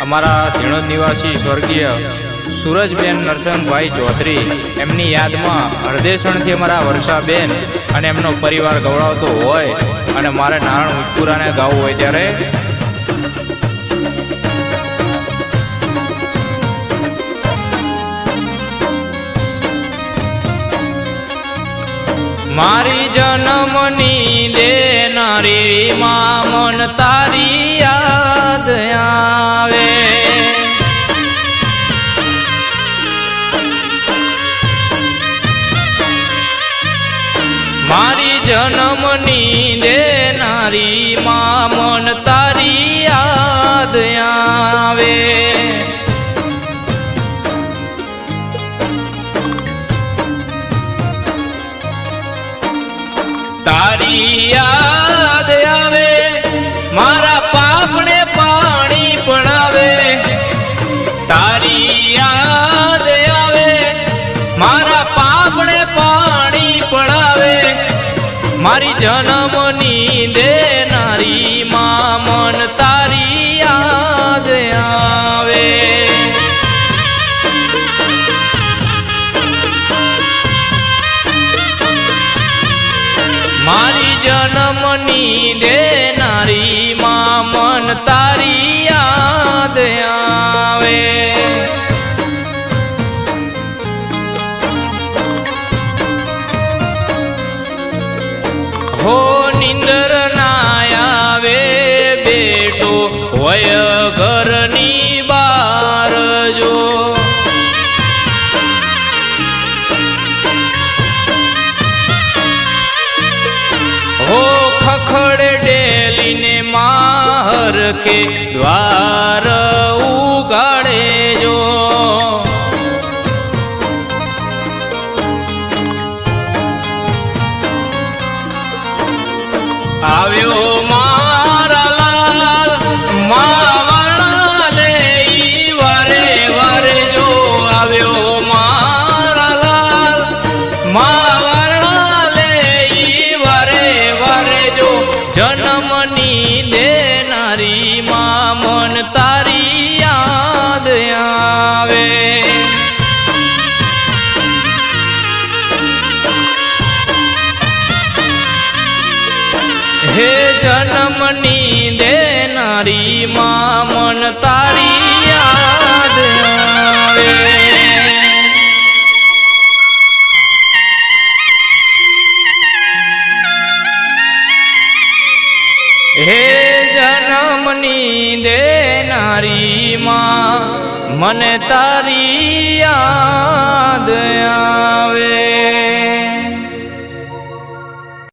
અમારા ધીણોદ નિવાસી સ્વર્ગીય સુરજબેન નરસંગભાઈ ચૌધરી, એમની યાદમાં હરદેશણથી અમારા વર્ષાબેન અને એમનો પરિવાર ગવડાવતો હોય અને મારે નારાયણ ઉજપુરાને ગાવું હોય ત્યારે મારી જન્મની દેનારી મા મન તારી મારી જન્મની દેનારી માં મન તારી યાદ આવે. તારી યાદ આવે, મારા પાપને પાણી પણ તારી મારી જન્મની દેનારી માં મન તારી યાદ આવે. મારી જન્મની દેનારી હો નિંદર ના આવે બેટો હોય ઘરની બાર જો. હો ખખડ ડેલીને માહર કે દ્વાર આવ્યો મારા લાલ માવણા લે વરે વારે આવ્યો મારા લાલ માવણા લે વરે વારે જન્મની દેનારી મા મન તારી હે જન્મની દેનારી મા મન તારી યાદ આવે. હે જન્મની દેનારી મા મને તારી